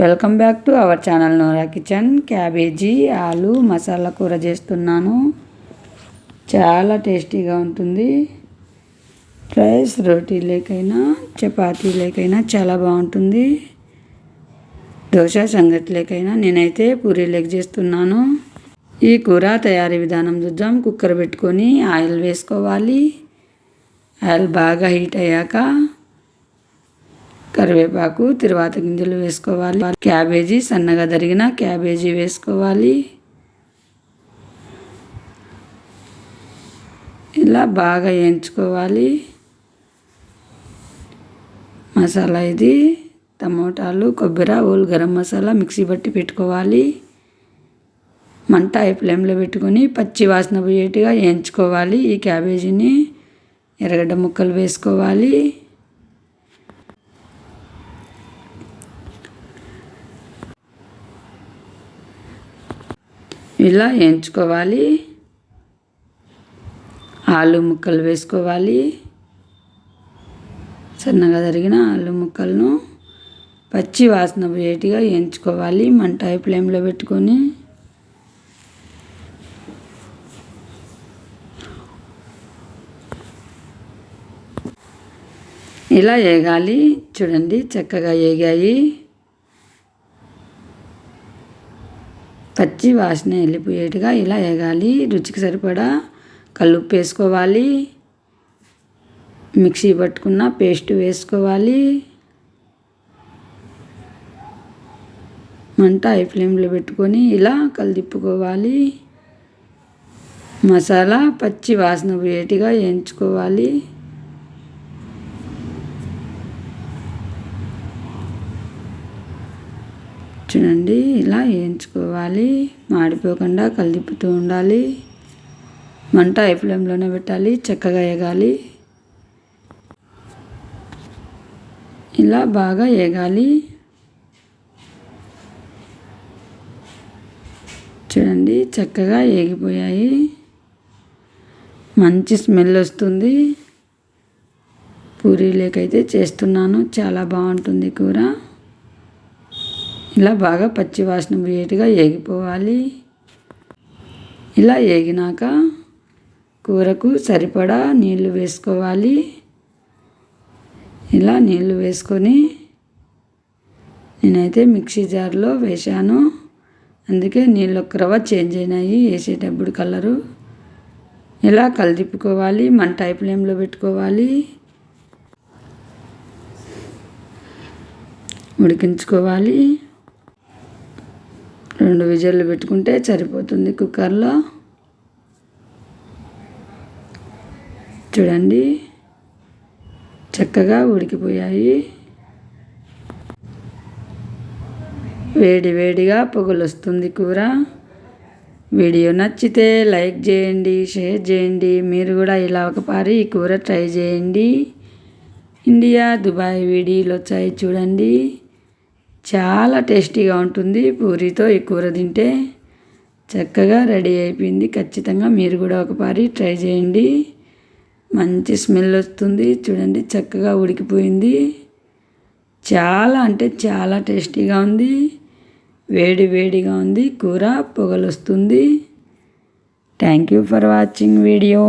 Welcome back to our channel Nora kitchen. Cabbage ఆలు మసాలా కూర చేస్తున్నాను. చాలా టేస్టీగా ఉంటుంది. రైస్ రోటీ లేకైనా చపాతీ లేకైనా చాలా బాగుంటుంది. దోశ సంగటి లేకైనా నేనైతే పూరీ లెగ్ చేస్తున్నాను. ఈ కూర తయారీ విధానం చూద్దాం. కుక్కర్ పెట్టుకొని ఆయిల్ వేసుకోవాలి. ఆయిల్ బాగా హీట్ అయ్యాక కరివేపాకు తిరువాత గింజలు వేసుకోవాలి. క్యాబేజీ సన్నగా తరిగిన క్యాబేజీ వేసుకోవాలి. ఇలా బాగా వేయించుకోవాలి. మసాలా ఇది టమోటాలు కొబ్బరి ఓల్ గరం మసాలా మిక్సీ బట్టి పెట్టుకోవాలి. మంట ఐ ఫ్లేమ్లో పెట్టుకొని పచ్చి వాసన పోయేట్టుగా వేయించుకోవాలి. ఈ క్యాబేజీని ఎర్రగడ్డ ముక్కలు వేసుకోవాలి. ఇలా వేయించుకోవాలి ఆలు ముక్కలు వేసుకోవాలి. సన్నగా తరిగిన ఆలు ముక్కలను పచ్చి వాసన పోయేటిగా వేయించుకోవాలి మంట ఫ్లేమ్లో పెట్టుకొని. ఇలా వేగాలి. చూడండి చక్కగా వేగాయి. పచ్చి వాసన వెళ్ళిపోయేట్టుగా ఇలా వేగాలి. రుచికి సరిపడా కల్లుప్పు వేసుకోవాలి. మిక్సీ పట్టుకున్న పేస్ట్ వేసుకోవాలి. మంట హై ఫ్లేమ్లో పెట్టుకొని ఇలా కలిదిప్పుకోవాలి. మసాలా పచ్చి వాసన పోయేట్టుగా వేయించుకోవాలి. చూడండి ఇలా వేయించుకోవాలి మాడిపోకుండా కలిపుతూ ఉండాలి. మంట ఐ ఫ్లేమ్లోనే పెట్టాలి. చక్కగా వేగాలి ఇలా బాగా వేగాలి చూడండి చక్కగా ఏగిపోయాయి. మంచి స్మెల్ వస్తుంది. పూరీలేకైతే చేస్తున్నాను. చాలా బాగుంటుంది కూర. ఇలా బాగా పచ్చి వాసన పోయేట్టుగా ఏగిపోవాలి. ఇలా ఏగినాక కూరకు సరిపడా నీళ్ళు వేసుకోవాలి. ఇలా నీళ్ళు వేసుకొని నేనైతే మిక్సీ జార్లో వేశాను. అందుకే నీళ్ళు ఒక రవ్వ చేంజ్ అయినాయి వేసేటప్పుడు కలరు. ఇలా కలిదిప్పుకోవాలి మంట టైప్ ఫ్లేమ్లో పెట్టుకోవాలి. ఉడికించుకోవాలి. రెండు విజిల్లు పెట్టుకుంటే సరిపోతుంది కుక్కర్లో. చూడండి. చక్కగా ఉడికిపోయాయి. వేడి వేడిగా పొగలు వస్తుంది కూర. వీడియో నచ్చితే లైక్ చేయండి షేర్ చేయండి. మీరు కూడా ఇలా ఒకసారి ఈ కూర ట్రై చేయండి. ఇండియా దుబాయ్ వీడియోలు వచ్చాయి చూడండి. చాలా టేస్టీగా ఉంటుంది. పూరితో ఈ కూర తింటే చక్కగా రెడీ అయిపోయింది. ఖచ్చితంగా మీరు కూడా ఒకసారి ట్రై చేయండి. మంచి స్మెల్ వస్తుంది. చూడండి చక్కగా ఉడికిపోయింది. చాలా అంటే చాలా టేస్టీగా ఉంది. వేడి వేడిగా ఉంది. కూర పొగలు వస్తుంది thank you for watching video.